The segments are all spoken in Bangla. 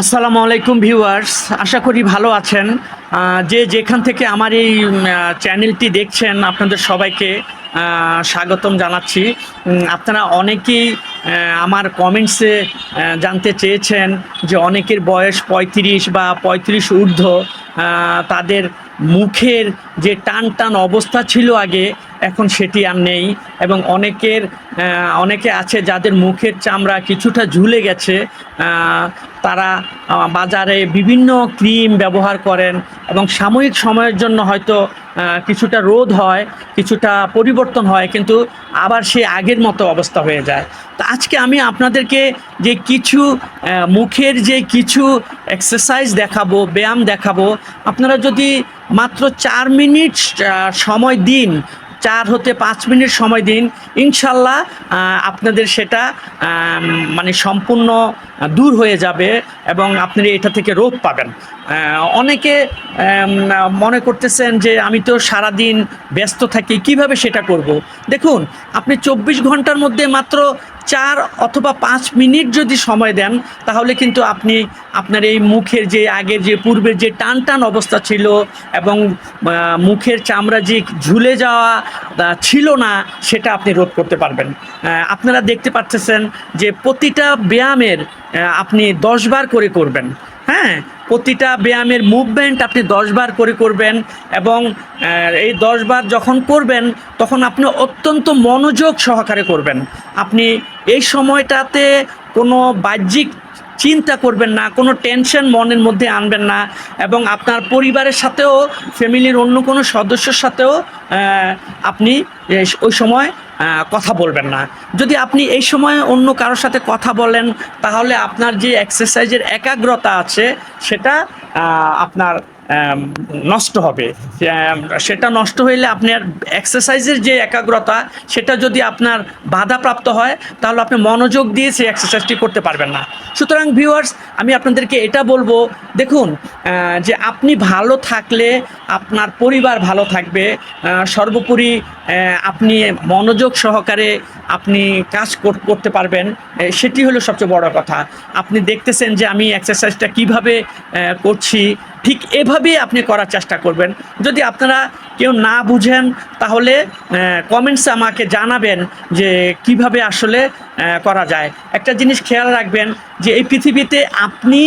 আসসালামু আলাইকুম ভিউয়ার্স, আশা করি ভালো আছেন। যে যেখান থেকে আমার এই চ্যানেলটি দেখছেন, আপনাদের সবাইকে স্বাগতম জানাচ্ছি। আপনারা অনেকেই আমার কমেন্টসে জানতে চেয়েছেন যে অনেকের বয়স পঁয়ত্রিশ বা পঁয়ত্রিশ ঊর্ধ্ব তাদের মুখের যে টান টান অবস্থা ছিল আগে এখন সেটি আর নেই এবং অনেকের অনেকে আছে যাদের মুখের চামড়া কিছুটা ঝুলে গেছে তারা বাজারে বিভিন্ন ক্রিম ব্যবহার করেন এবং সাময়িক সময়ের জন্য হয়তো কিছুটা রোধ হয়, কিছুটা পরিবর্তন হয়, কিন্তু আবার সে আগের মতো অবস্থা হয়ে যায়। তো আজকে আমি আপনাদেরকে যে কিছু মুখের যে কিছু এক্সারসাইজ দেখাবো, ব্যায়াম দেখাবো, আপনারা যদি মাত্র চার মিনিট সময় দিন চার হতে পাঁচ মিনিট সময় দিন ইনশাল্লাহ আপনাদের সেটা মানে সম্পূর্ণ দূর হয়ে যাবে এবং আপনি এটা থেকে রোধ পাবেন অনেকে মনে করতেছেন যে আমি তো সারাদিন ব্যস্ত থাকি, কীভাবে সেটা করব। দেখুন, আপনি চব্বিশ ঘণ্টার মধ্যে মাত্র চার অথবা পাঁচ মিনিট যদি সময় দেন, তাহলে কিন্তু আপনি আপনার এই মুখের যে আগের যে পূর্বের যে টান টান অবস্থা ছিল এবং মুখের চামড়া যে ঝুলে যাওয়া ছিল না, সেটা আপনি রোধ করতে পারবেন। আপনারা দেখতে পাচ্ছেন যে প্রতিটা ব্যায়ামের আপনি দশবার করে করবেন। হ্যাঁ প্রতিটা ব্যায়ামের মুভমেন্ট আপনি দশবার করে করবেন এবং এই দশবার যখন করবেন, তখন আপনি অত্যন্ত মনোযোগ সহকারে করবেন। আপনি এই সময়টাতে কোনো বাহ্যিক চিন্তা করবেন না, কোনো টেনশন মনের মধ্যে আনবেন না এবং আপনার পরিবারের সাথেও ফ্যামিলির অন্য কোনো সদস্যের সাথেও আপনি ওই সময় কথা বলবেন না। যদি আপনি এই সময় অন্য কারোর সাথে কথা বলেন, তাহলে আপনার যে এক্সারসাইজের একাগ্রতা আছে, সেটা আপনার নষ্ট হবে। সেটা নষ্ট হইলে আপনার এক্সারসাইজের যে একাগ্রতা, সেটা যদি আপনার বাধাপ্রাপ্ত হয়, তাহলে আপনি মনোযোগ দিয়ে সেই এক্সারসাইজটি করতে পারবেন না। সুতরাং ভিউয়ার্স আমি আপনাদেরকে এটা বলব, দেখুন যে আপনি ভালো থাকলে আপনার পরিবার ভালো থাকবে। সর্বোপরি আপনি মনোযোগ সহকারে আপনি কাজ করতে পারবেন। সেটি হলো সবচেয়ে বড় কথা। আপনি দেখতেছেন যে আমি এক্সারসাইজটা কীভাবে করছি, ঠিক এভাবেই আপনি করার চেষ্টা করবেন। যদি আপনারা কেউ না বুঝেন, তাহলে কমেন্টসে আমাকে জানাবেন যে কীভাবে আসলে করা যায়। একটা জিনিস খেয়াল রাখবেন যে এই পৃথিবীতে আপনি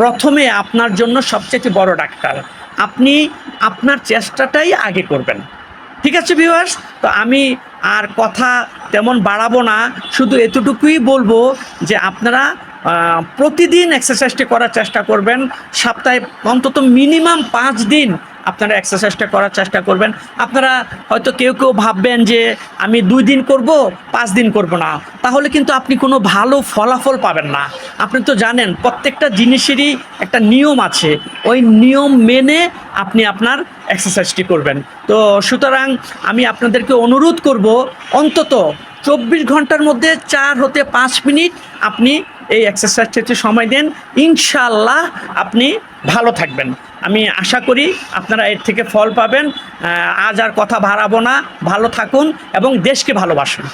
প্রথমে আপনার জন্য সবচেয়ে বড় ডাক্তার। আপনি আপনার চেষ্টাটাই আগে করবেন। ঠিক আছে ভিউয়ার্স তো আমি আর কথা তেমন বাড়াবো না, শুধু এতটুকুই বলব যে আপনারা প্রতিদিন এক্সারসাইজটি করার চেষ্টা করবেন। সপ্তাহে অন্তত মিনিমাম পাঁচ দিন আপনারা এক্সারসাইজটা করার চেষ্টা করবেন। আপনারা হয়তো কেউ কেউ ভাববেন যে আমি দুই দিন করব, পাঁচ দিন করব না। তাহলে কিন্তু আপনি কোনো ভালো ফলাফল পাবেন না। আপনি তো জানেন, প্রত্যেকটা জিনিসেরই একটা নিয়ম আছে। ওই নিয়ম মেনে আপনি আপনার এক্সারসাইজটি করবেন। তো সুতরাং আমি আপনাদেরকে অনুরোধ করব, অন্তত চব্বিশ ঘণ্টার মধ্যে চার হতে পাঁচ মিনিট আপনি এই এক্সারসাইজটিতে সময় দেন। ইনশাল্লাহ আপনি ভালো থাকবেন। আমি আশা করি আপনারা এর থেকে ফল পাবেন। আজ আর কথা বাড়াবো না। ভালো থাকুন এবং দেশকে ভালোবাসুন।